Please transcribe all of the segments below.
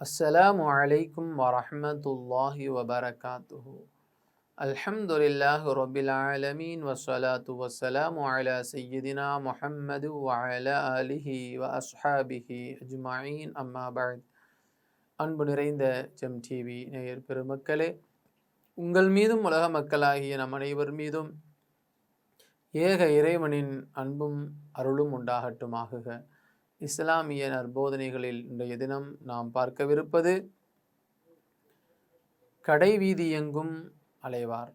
السلام عليكم ورحمة الله وبركاته الحمد لله رب العالمين والصلاة والسلام على سيدنا محمد وعلى آله وأصحابه أجمعين أما بعد அன்பு நிறைந்த GeM TV நேயர் பெருமக்களே உங்கள் மீதும் உலக மக்களாகிய நம் அனைவர் மீதும் ஏக இறைவனின் அன்பும் அருளும் உண்டாகட்டுமாகுக இஸ்லாமிய நற்போதனைகளில் இன்றைய தினம் நாம் பார்க்கவிருப்பது கடைவீதி எங்கும் அலைவார்.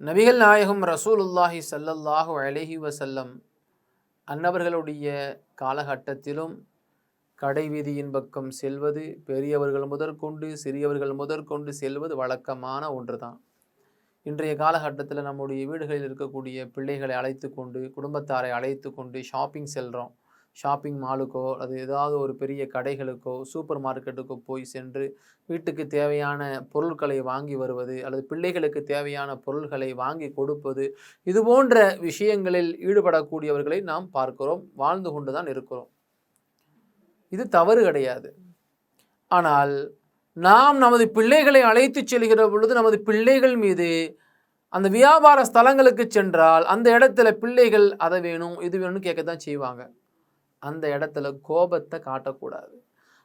நபிகள் நாயகம் ரசூலுல்லாஹி சல்லல்லாஹு அலைஹி வசல்லம் அன்னவர்களுடைய காலகட்டத்திலும் கடைவீதியின் பக்கம் செல்வது பெரியவர்கள் முதற்கொண்டு சிறியவர்கள் முதற்கொண்டு செல்வது வழக்கமான ஒன்றுதான். இன்றைய காலகட்டத்தில் நம்முடைய வீடுகளில் இருக்கக்கூடிய பிள்ளைகளை அழைத்து கொண்டு குடும்பத்தாரை அழைத்து கொண்டு ஷாப்பிங் செல்கிறோம் ஷாப்பிங் மாலுக்கோ அது ஏதாவது ஒரு பெரிய கடைகளுக்கோ சூப்பர் மார்க்கெட்டுக்கோ போய் சென்று வீட்டுக்கு தேவையான பொருட்களை வாங்கி வருவது அல்லது பிள்ளைகளுக்கு தேவையான பொருள்களை வாங்கி கொடுப்பது இது போன்ற விஷயங்களில் ஈடுபடக்கூடியவர்களை நாம் பார்க்கிறோம் வாழ்ந்து கொண்டு தான் இருக்கிறோம். இது தவறு கிடையாது. ஆனால் நாம் நமது பிள்ளைகளை அழைத்து செல்கிற பொழுது நமது பிள்ளைகள் மீது அந்த வியாபார ஸ்தலங்களுக்கு சென்றால் அந்த இடத்துல பிள்ளைகள் அதை வேணும் இது வேணும்னு கேட்க தான் செய்வாங்க. அந்த இடத்துல கோபத்தை காட்டக்கூடாது.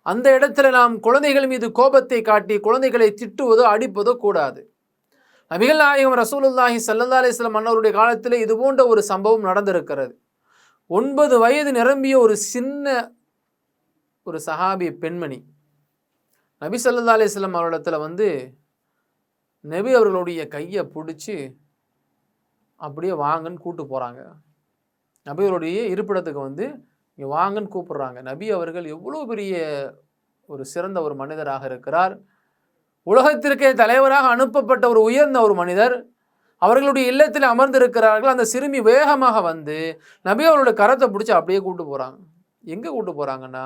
அந்த இடத்துல நாம் குழந்தைகள் மீது கோபத்தை காட்டி குழந்தைகளை திட்டுவதோ அடிப்பதோ கூடாது. நபிகள் நாயகம் ரசூலுல்லாஹி சல்லா அலிஸ்லாம் அன்னவருடைய காலத்தில் இது போன்ற ஒரு சம்பவம் நடந்திருக்கிறது. ஒன்பது வயது நிரம்பிய ஒரு சின்ன ஒரு சஹாபி பெண்மணி நபி சல்லா அலிஸ்லாம் அவரிடத்தில் வந்து நபி அவர்களுடைய கையை பிடிச்சி அப்படியே வாங்கன்னு கூட்டு போகிறாங்க நபி அவருடைய இருப்பிடத்துக்கு வந்து இங்கே வாங்கன்னு கூப்பிடுறாங்க. நபி அவர்கள் எவ்வளோ பெரிய ஒரு சிறந்த ஒரு மனிதராக இருக்கிறார். உலகத்திற்கே தலைவராக அனுப்பப்பட்ட ஒரு உயர்ந்த ஒரு மனிதர். அவர்களுடைய இல்லத்தில் அமர்ந்திருக்கிறார்கள். அந்த சிறுமி வேகமாக வந்து நபி அவர்களுடைய கரத்தை பிடிச்சி அப்படியே கூப்பிட்டு போகிறாங்க எங்கே கூப்பிட்டு போகிறாங்கன்னா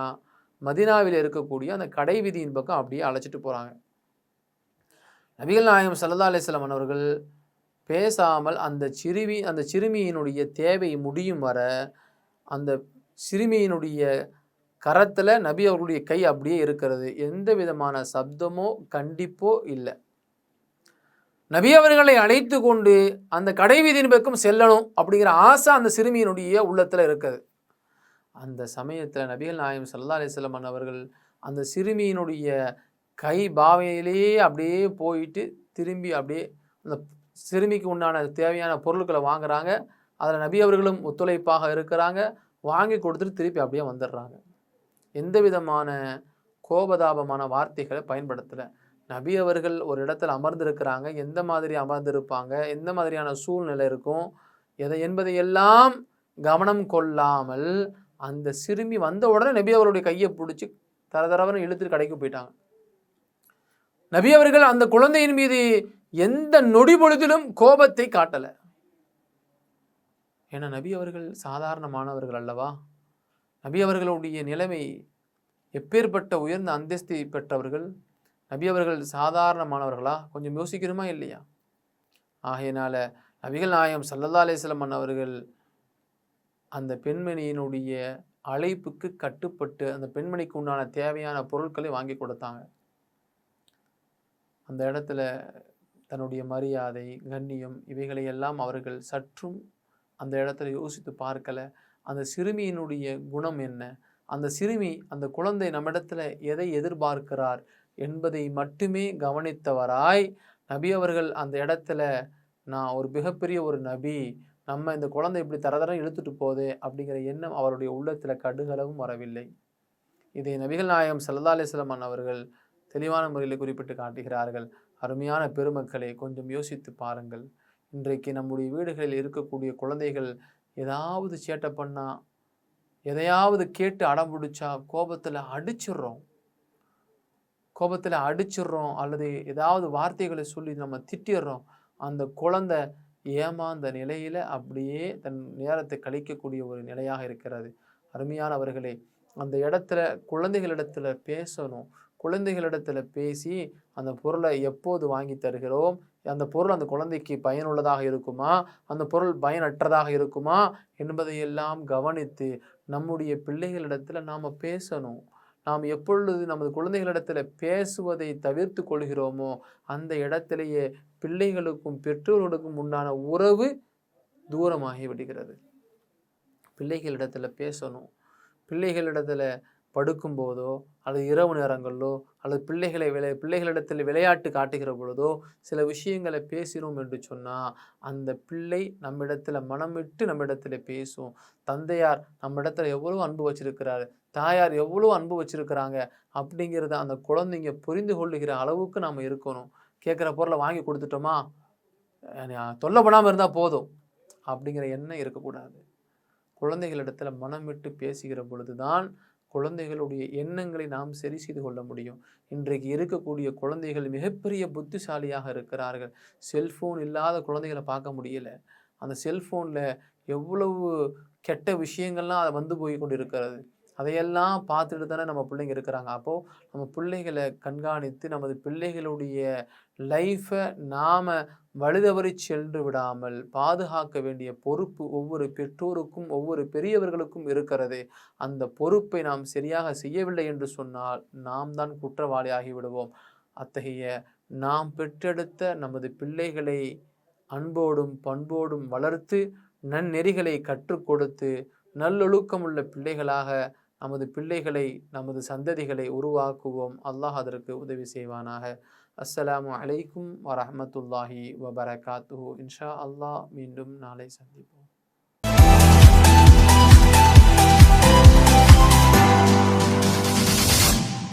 மதினாவில் இருக்கக்கூடிய அந்த கடை விதியின் பக்கம் அப்படியே அழைச்சிட்டு போகிறாங்க நபிகள் நாயகம் சல்லா அலிஸ்லாம் அவர்கள் பேசாமல் அந்த சிறுமி அந்த சிறுமியினுடைய தேவை முடியும் வர அந்த சிறுமியினுடைய கரத்தில் நபி அவர்களுடைய கை அப்படியே இருக்கிறது. எந்த விதமான சப்தமோ கண்டிப்போ இல்லை. நபி அவர்களை அழைத்து கொண்டு அந்த கடைவீதியின் பக்கம் செல்லணும் அப்படிங்கிற ஆசை அந்த சிறுமியினுடைய உள்ளத்தில் இருக்குது. அந்த சமயத்தில் நபிகள் நாயம் சல்லா அலிஸ்லமன் அவர்கள் அந்த சிறுமியினுடைய கை பாவையிலேயே அப்படியே போயிட்டு திரும்பி அப்படியே அந்த சிறுமிக்கு உண்டான தேவையான பொருட்களை வாங்குறாங்க. அதில் நபி அவர்களும் ஒத்துழைப்பாக இருக்கிறாங்க. வாங்கி கொடுத்துட்டு திருப்பி அப்படியே வந்துடுறாங்க. எந்த விதமான கோபதாபமான வார்த்தைகளை பயன்படுத்தலை. நபி அவர்கள் ஒரு இடத்துல அமர்ந்திருக்கிறாங்க. எந்த மாதிரி அமர்ந்திருப்பாங்க? எந்த மாதிரியான சூழ்நிலை இருக்கும்? எதை என்பதையெல்லாம் கவனம் கொள்ளாமல் அந்த சிறுமி வந்த உடனே நபி அவருடைய கையை பிடிச்சி தரதரவன்னு இழுத்துட்டு கடைக்கு போயிட்டாங்க. நபி அவர்கள் அந்த குழந்தையின் மீது எந்த நொடி பொழுதிலும் கோபத்தை காட்டலை. ஏன்னா நபி அவர்கள் சாதாரணமானவர்கள் அல்லவா? நபி அவர்களுடைய நிலைமை எப்பேற்பட்ட உயர்ந்த அந்தஸ்தை பெற்றவர்கள் நபி அவர்கள் சாதாரணமானவர்களா? கொஞ்சம் யோசிக்கிறோமா இல்லையா? ஆகையினால நபிகள் நாயம் சல்லல்லா அலிஸ்லமன் அவர்கள் அந்த பெண்மணியினுடைய அழைப்புக்கு கட்டுப்பட்டு அந்த பெண்மணிக்கு உண்டான தேவையான பொருட்களை வாங்கி கொடுத்தாங்க. அந்த இடத்துல தன்னுடைய மரியாதை கண்ணியம் இவைகளை எல்லாம் அவர்கள் சற்றும் அந்த இடத்துல யோசித்து பார்க்கல. அந்த சிறுமியினுடைய குணம் என்ன? அந்த சிறுமி அந்த குழந்தை நம்மிடத்தில் எதை எதிர்பார்க்கிறார் என்பதை மட்டுமே கவனித்தவராய் நபி அவர்கள் அந்த இடத்துல நான் ஒரு மிகப்பெரிய ஒரு நபி நம்ம இந்த குழந்தை இப்படி தரதரம் இழுத்துட்டு போதே அப்படிங்கிற எண்ணம் அவருடைய உள்ளத்தில் கடுகளவும் வரவில்லை. இதை நபிகள் நாயகம் சல்லா அலிஸ்லமான் அவர்கள் தெளிவான முறையில் குறிப்பிட்டு காட்டுகிறார்கள். அருமையான பெருமக்களை கொஞ்சம் யோசித்து பாருங்கள். இன்றைக்கு நம்முடைய வீடுகளில் இருக்கக்கூடிய குழந்தைகள் ஏதாவது சேட்டை பண்ணால் எதையாவது கேட்டு அடம் பிடிச்சா கோபத்தில் அடிச்சிடுறோம். கோபத்தில் அடிச்சிடுறோம் அல்லது ஏதாவது வார்த்தைகளை சொல்லி நம்ம திட்டிடுறோம். அந்த குழந்தை ஏமாந்த நிலையில் அப்படியே தன் நேரத்தை கழிக்கக்கூடிய ஒரு நிலையாக இருக்கிறது. அருமையானவர்களே அந்த இடத்துல குழந்தைகளிடத்துல பேசணும். குழந்தைகளிடத்தில் பேசி அந்த பொருளை எப்போது வாங்கி தருகிறோம்? அந்த பொருள் அந்த குழந்தைக்கு பயனுள்ளதாக இருக்குமா? அந்த பொருள் பயனற்றதாக இருக்குமா? என்பதையெல்லாம் கவனித்து நம்முடைய பிள்ளைகளிடத்தில் நாம் பேசணும். நாம் எப்பொழுது நமது குழந்தைகளிடத்தில் பேசுவதை தவிர்த்து கொள்கிறோமோ அந்த இடத்திலேயே பிள்ளைகளுக்கும் பெற்றோர்களுக்கும் உண்டான உறவு தூரமாகி விடுகிறது. பிள்ளைகளிடத்தில் பேசணும். பிள்ளைகளிடத்தில் படுக்கும்போதோ அல்லது இரவு நேரங்களிலோ அல்லது பிள்ளைகளை விளை பிள்ளைகளிடத்தில் விளையாட்டு காட்டுகிற பொழுதோ சில விஷயங்களை பேசினோம் என்று சொன்னால் அந்த பிள்ளை நம்மிடத்தில் மனம் விட்டு நம்மிடத்தில் பேசும். தந்தையார் நம்மிடத்தில் எவ்வளோ அன்பு வச்சிருக்கிறாரு தாயார் எவ்வளோ அன்பு வச்சுருக்கிறாங்க அப்படிங்கிறத அந்த குழந்தைங்க புரிந்து கொள்ளுகிற அளவுக்கு நாம் இருக்கணும். கேட்குற பொருளை வாங்கி கொடுத்துட்டோமா? தொல்லை பண்ணாமல் இருந்தால் போதும் அப்படிங்கிற எண்ணம் இருக்கக்கூடாது. குழந்தைகளிடத்தில் மனம் விட்டு பேசுகிற பொழுது தான் குழந்தைகளுடைய எண்ணங்களை நாம் சரி செய்து கொள்ள முடியும். இன்றைக்கு இருக்கக்கூடிய குழந்தைகள் மிகப்பெரிய புத்திசாலியாக இருக்கிறார்கள். செல்ஃபோன் இல்லாத குழந்தைகளை பார்க்க முடியல. அந்த செல்ஃபோனில் எவ்வளவு கெட்ட விஷயங்கள்லாம் அதை வந்து போய் கொண்டு இருக்கிறது அதையெல்லாம் பார்த்துட்டு தானே நம்ம பிள்ளைங்க இருக்கிறாங்க. அப்போது நம்ம பிள்ளைகளை கண்காணித்து நமது பிள்ளைகளுடைய லைஃப்பை நாம் வலுதவறி சென்று விடாமல் பாதுகாக்க வேண்டிய பொறுப்பு ஒவ்வொரு பெற்றோருக்கும் ஒவ்வொரு பெரியவர்களுக்கும் இருக்கிறது. அந்த பொறுப்பை நாம் சரியாக செய்யவில்லை என்று சொன்னால் நாம் தான் குற்றவாளி ஆகிவிடுவோம் அத்தகைய நாம் பெற்றெடுத்த நமது பிள்ளைகளை அன்போடும் பண்போடும் வளர்த்து நன்னெறிகளை கற்றுக் கொடுத்து நல்லொழுக்கமுள்ள பிள்ளைகளாக நமது பிள்ளைகளை நமது சந்ததிகளை உருவாக்குவோம். அல்லாஹ் அதற்கு உதவி செய்வானாக. அஸ்ஸலாமு அலைக்கும் வரமத்துல்லாஹி வபரகாத்து இன்ஷா அல்லாஹ் மீண்டும் நாளை சந்திப்போம்.